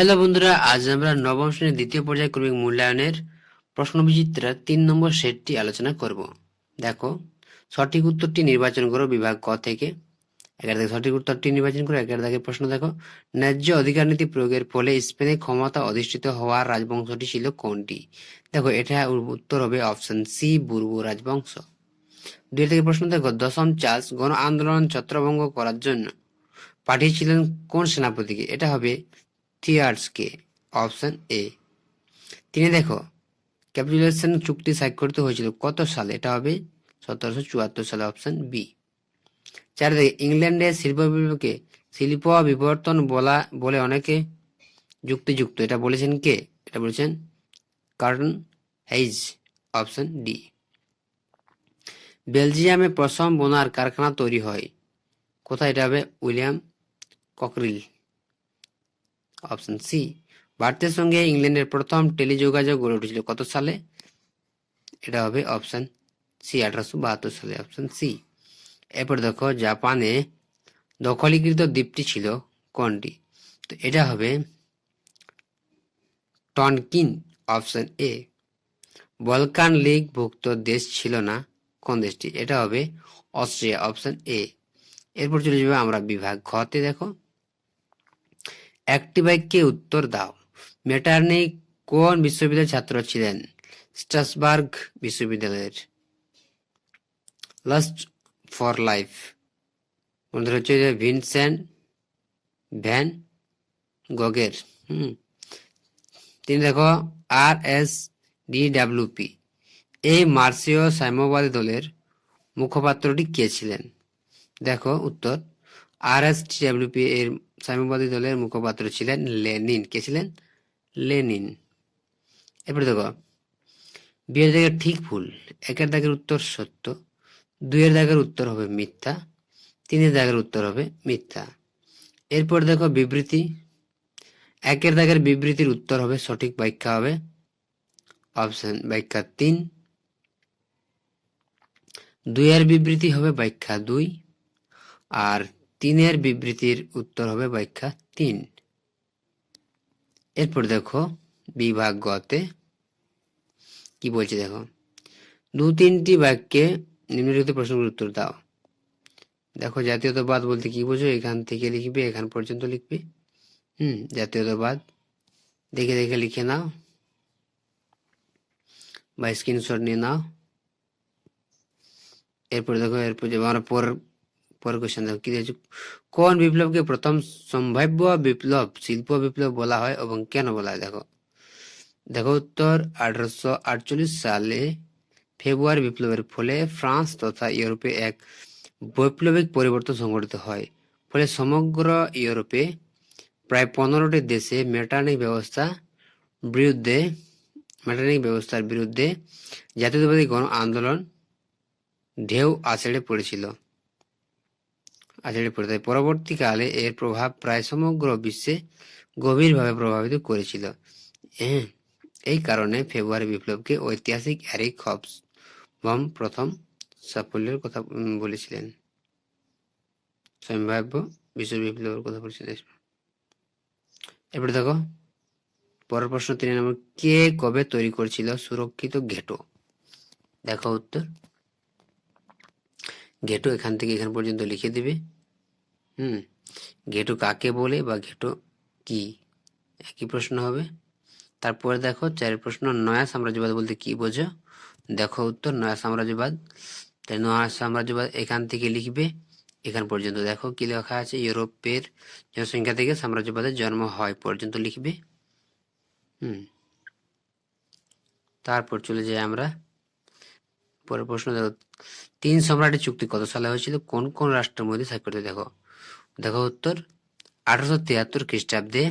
Hello বন্ধুরা, আজ আমরা নবম শ্রেণির দ্বিতীয় পর্যায়ক্রমিক মূল্যায়নের প্রশ্নবিচিত্রার তিন নম্বর সেটটি আলোচনা করব। দেখো, সঠিক উত্তরটি নির্বাচন করো বিভাগ ক থেকে। এগারো থেকে সঠিক উত্তরটি নির্বাচন করো এগারো থেকে প্রশ্ন দেখো। ন্যায্য অধিকার নীতি প্রয়োগের ফলে স্পেনে ক্ষমতা অধিষ্ঠিত হওয়ার রাজবংশটি ছিল কোনটি? দেখো, এটা উত্তর হবে অপশন সি বুর্বু রাজবংশ। দুই থেকে প্রশ্ন দেখো, দশম চার্লস গণ আন্দোলন ছত্রভঙ্গ করার জন্য পাঠিয়েছিলেন কোন সেনাপতিকে? এটা হবে থিয়ার্সকে অপশন এ তিনি দেখো ক্যাপিটুলেশন চুক্তি স্বাক্ষরিত হয়েছিল কত সালে? এটা হবে সতেরোশো চুয়াত্তর সালে অপশন বি চার দেখে ইংল্যান্ডের শিল্প বিপ্লবকে শিল্প বিবর্তন বলা, বলে অনেকে যুক্তিযুক্ত। এটা বলেছেন কে? এটা বলেছেন কার্টন হেইজ অপশন ডি বেলজিয়ামে প্রথম বোনার কারখানা তৈরি হয়। কোথায়? এটা হবে উইলিয়াম ককরিল। Option C. ভারতের সঙ্গে ইংল্যান্ডের প্রথম টেলিযোগাযোগ গড়ে উঠেছিল কত সালে? এটা হবে অপশন সি, আঠারোশো বাহাত্তর সালে, অপশন সি। এরপর দেখো, জাপানে দখলীকৃত দ্বীপটি ছিল কোনটি? তো এটা হবে Tonkin, option A. Balkan league ভুক্ত দেশ ছিল না কোন দেশটি? এটা হবে অস্ট্রিয়া, অপশন এ। এরপর চলে যাবে আমরা বিভাগ ঘতে, দেখো। একটি বাক্যে উত্তর দাও। মেটার্নি কোন বিশ্ববিদ্যালয়ের ছাত্র ছিলেন? স্ট্রাসবার্গ বিশ্ববিদ্যালয়ের। Lust for life. বন্ধুরা, হচ্ছে ভিনসেন্ট ভ্যান গগের। হুম। তিনি দেখো, আর এস ডি ডাব্লিউপি এই মার্সীয় সাম্যবাদী দলের মুখপাত্রটি কে ছিলেন? দেখো, উত্তর, আর এস ডাব্লিউপি এর সাম্যবাদী দলের মুখপাত্র ছিলেন লেনিন। কে ছিলেন? লেনিন। এরপরে দেখো, বিয়ের দাগের ঠিক ভুল, একের দাগের উত্তর সত্য, দুইয়ের দাগের উত্তর হবে মিথ্যা, তিনের দাগের উত্তর হবে মিথ্যা। এরপর দেখো বিবৃতি, একের দাগের বিবৃতির উত্তর হবে সঠিক ব্যাখ্যা হবে অপশন ব্যাখ্যা তিন। দুইয়ের বিবৃতি হবে ব্যাখ্যা দুই। আর তিনের বিবৃতির উত্তর হবে ব্যাখ্যা তিন। এরপর দেখো বিভাগ গতে কি বলছে দেখো। দু তিনটি বাক্যে নিম্নলিখিত প্রশ্নগুলোর উত্তর দাও। দেখো জাতীয়তাবাদ বলতে কি বোঝো? এখান থেকে লিখবে, এখান পর্যন্ত লিখবে। হুম, জাতীয়তাবাদ। দেখে দেখে লিখে নাও। বা স্ক্রিনশট নিয়ে নাও। এরপর দেখো, এরপর যে আমরা পর পরের দেখো কি দিয়েছে কোন বিপ্লবকে প্রথম সম্ভাব্য বিপ্লব শিল্প বিপ্লব বলা হয় এবং কেন বলা হয়, দেখো। দেখো উত্তর আঠারোশো আটচল্লিশ সালে ফেব্রুয়ারি বিপ্লবের ফলে ফ্রান্স তথা ইউরোপে এক বৈপ্লবিক পরিবর্তন সংঘটিত হয়। ফলে সমগ্র ইউরোপে প্রায় পনেরোটি দেশে মেটার্নিক ব্যবস্থা বিরুদ্ধে মেটার্নিক ব্যবস্থার বিরুদ্ধে জাতীয়তাবাদী গণ আন্দোলন ঢেউ আছড়ে পড়েছিল আছড়ে পড়ে তাই পরবর্তীকালে এর প্রভাব প্রায় সমগ্র বিশ্বে গভীরভাবে প্রভাবিত করেছিল। হ্যাঁ এই কারণে ফেব্রুয়ারি বিপ্লবকে ঐতিহাসিক এরিক হবস বম প্রথম সাফল্যের কথা বলেছিলেন। সম্ভাব্য বিশ্ব বিপ্লবের কথা বলেছিলেন এরপরে দেখো, পরের প্রশ্ন তিনি নম্বর কে কবে তৈরি করেছিল সুরক্ষিত ঘেটো? দেখো উত্তর। ঘেটো এখান থেকে এখান পর্যন্ত লিখে দিবে। হুম, ঘেটো কাকে বলে বা ঘেটো কি? একই প্রশ্ন হবে। তারপরে দেখো, চারের প্রশ্ন, নয়া সাম্রাজ্যবাদ বলতে কি বোঝো? দেখো উত্তর, নয়া সাম্রাজ্যবাদ। তাই নয়া সাম্রাজ্যবাদ এখান থেকে লিখবে, এখান পর্যন্ত। দেখো কি লেখা আছে? ইউরোপের জনসংখ্যা থেকে সাম্রাজ্যবাদের জন্ম হয় পর্যন্ত লিখবে। হুম, তারপর চলে যাই আমরা। পরের প্রশ্ন দেখো। তিন সম্রাটের চুক্তি কত সালে হয়েছিল? কোন কোন রাষ্ট্রের মধ্যে স্বাক্ষরিত দেখো। দেখো উত্তর, আঠারোশো তিয়াত্তর খ্রিস্টাব্দে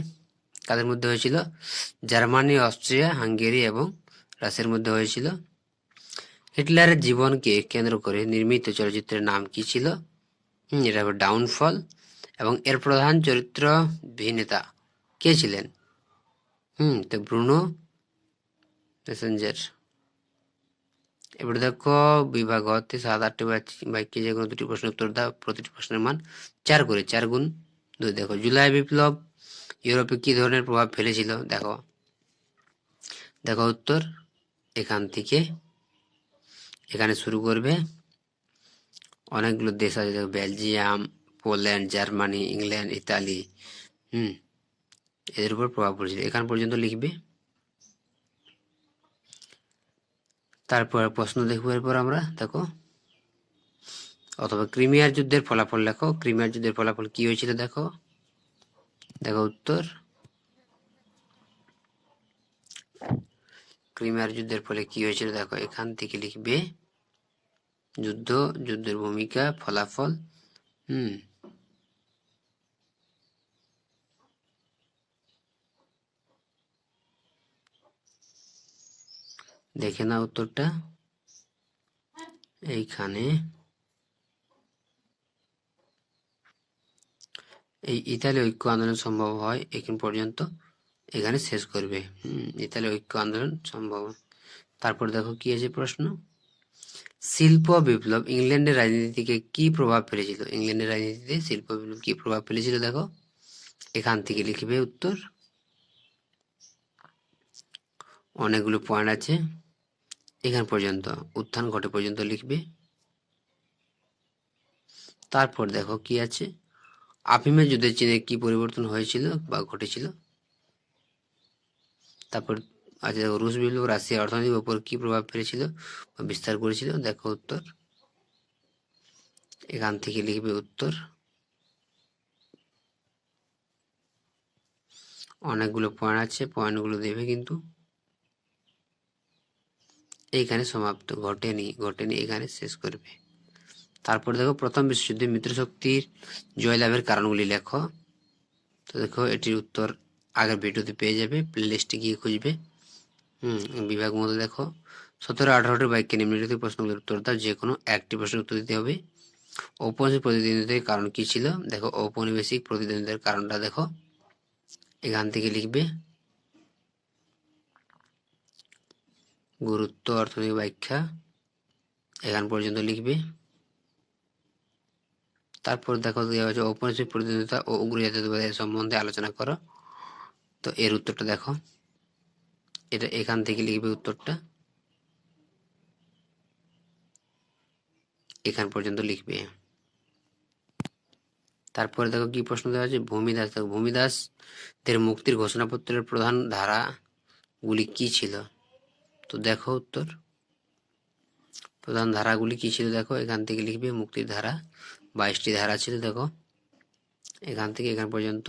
কাদের মধ্যে হয়েছিল? জার্মানি, অস্ট্রিয়া, হাঙ্গেরি এবং রাশিয়ার মধ্যে হয়েছিল। হিটলারের জীবনকে কেন্দ্র করে নির্মিত চলচ্চিত্রের নাম কি ছিল? এটা হবে ডাউনফল এবং এর প্রধান চরিত্র অভিনেতা কে ছিলেন? হুম, তো ব্রুনো প্যাসেঞ্জার এবারে দেখো বিভাগ হতে সাত, আটটি বাক্যে যে কোনো দুটি প্রশ্নের উত্তর দাও, প্রতিটি প্রশ্নের মান চার করে, চার গুণ দুই। দেখো জুলাই বিপ্লব ইউরোপে কি ধরনের প্রভাব ফেলেছিল? দেখো। দেখো উত্তর, এখান থেকে এখানে শুরু করবে। অনেকগুলো দেশ আছে, দেখো Belgium, Poland, Germany, England, Italy, হুম, এদের উপর প্রভাব পড়েছিল। এখান পর্যন্ত লিখবে। তারপর প্রশ্ন দেখব এরপর আমরা, দেখো। অথবা ক্রিমিয়ার যুদ্ধের ফলাফল লেখো। ক্রিমিয়ার যুদ্ধের ফলাফল কি হয়েছিল দেখো। দেখো উত্তর। ক্রিমিয়ার যুদ্ধের ফলে কি হয়েছিল দেখো, এখান থেকে লিখবে যুদ্ধ, যুদ্ধের ভূমিকা, ফলাফল, হুম। দেখে না উত্তরটা। এইখানে। এই ইতালি ঐক্য আন্দোলন সম্ভব হয় এখন পর্যন্ত। এখানে শেষ করবে। ইতালি ঐক্য আন্দোলন সম্ভব। তারপর দেখো কি আছে প্রশ্ন। শিল্প বিপ্লব ইংল্যান্ডের রাজনীতিকে কি প্রভাব ফেলেছিল? ইংল্যান্ডের রাজনীতিতে শিল্প বিপ্লব কি প্রভাব ফেলেছিল দেখো। এখান থেকে লিখবে উত্তর। অনেকগুলো পয়েন্ট আছে। এখান পর্যন্ত, উত্থান ঘটে পর্যন্ত লিখবে। তারপর দেখো কি আছে? আফিমের যুদ্ধের চীনে কি পরিবর্তন হয়েছিল বা ঘটেছিল? তারপর আচ্ছা দেখো, রুশ বিপ্লব রাশিয়ার অর্থনীতির উপর কি প্রভাব ফেলেছিল বা বিস্তার করেছিল? দেখো উত্তর। এখান থেকে লিখবে উত্তর। অনেকগুলো পয়েন্ট আছে পয়েন্টগুলো দেবে কিন্তু। এইখানে সমাপ্ত, ঘটেনি ঘটেনি এখানে শেষ করবে। তারপর দেখো, প্রথম বিশ্বযুদ্ধে মিত্রশক্তির জয়লাভের কারণগুলি লেখো। তো দেখো, এটির উত্তর আগের ভিডিওতে পেয়ে যাবে প্লে লিস্টে গিয়ে খুঁজবে। হুম, বিভাগ মতো দেখো। সতেরো, আঠারোটি বাক্যে নিম্নলিখিত প্রশ্নগুলির উত্তর দাও, যে কোনো একটি প্রশ্নের উত্তর দিতে হবে। ঔপনিবেশিক প্রতিদ্বন্দ্বিতার কারণ কি ছিল? দেখো, ঔপনিবেশিক প্রতিদ্বন্দ্বিতার কারণটা দেখো। এখান থেকে লিখবে গুরুত্ব অর্থনৈতিক ব্যাখ্যা এখান পর্যন্ত লিখবে। তারপর দেখো দেওয়া হচ্ছে ঔপনিবেশিক প্রতিদ্বন্দ্বিতা ও উগ্র জাতীয়তাবাদের সম্বন্ধে আলোচনা করো। তো এর উত্তরটা দেখো। এটা এখান থেকে লিখবে উত্তরটা। এখান পর্যন্ত লিখবে। তারপরে দেখো কি প্রশ্ন দেওয়া আছে ভূমিদাস দেখো ভূমিদাসদের মুক্তির ঘোষণাপত্রের প্রধান ধারাগুলি কি ছিল? তো দেখো উত্তর। প্রধান ধারাগুলি কি ছিল দেখো? এখান থেকে লিখবে মুক্তির ধারা। বাইশটি ধারা ছিল দেখো। এখান থেকে এখান পর্যন্ত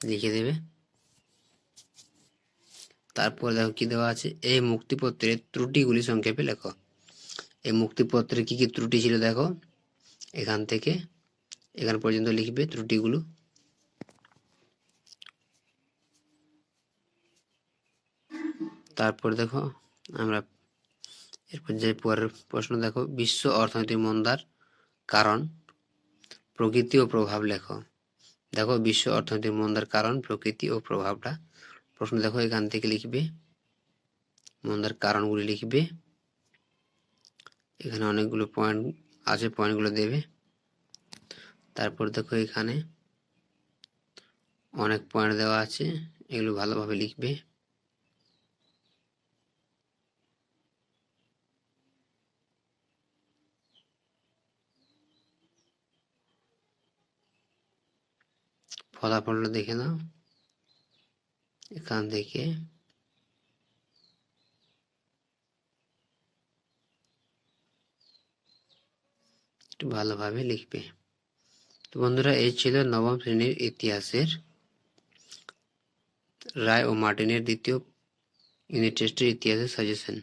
লিখে দেবে। তারপর দেখো কি দেওয়া আছে? এই মুক্তিপত্রের ত্রুটিগুলি সংক্ষেপে লেখো। এই মুক্তিপত্রে কি কি ত্রুটি ছিল দেখো? এখান থেকে এখান পর্যন্ত লিখবে ত্রুটিগুলো। তারপর দেখো আমরা এরপর যে পরের প্রশ্ন দেখো, বিশ্ব অর্থনৈতিক মন্দার কারণ, প্রকৃতি ও প্রভাব লেখো। দেখো, বিশ্ব অর্থনৈতিক মন্দার কারণ, প্রকৃতি ও প্রভাবটা। প্রশ্ন দেখো, এখান থেকে লিখবে, মন্দার কারণগুলি লিখবে। এখানে অনেকগুলো পয়েন্ট আছে পয়েন্টগুলো দেবে। তারপর দেখো, এখানে অনেক পয়েন্ট দেওয়া আছে, এগুলো ভালোভাবে লিখবে। ফলাফলটা দেখে নাও। এখান থেকে একটু ভালোভাবে লিখবে। তো বন্ধুরা, এই ছিল নবম শ্রেণির ইতিহাসের রায় ও মার্টিনের দ্বিতীয় ইউনিট টেস্টের ইতিহাসের সাজেশন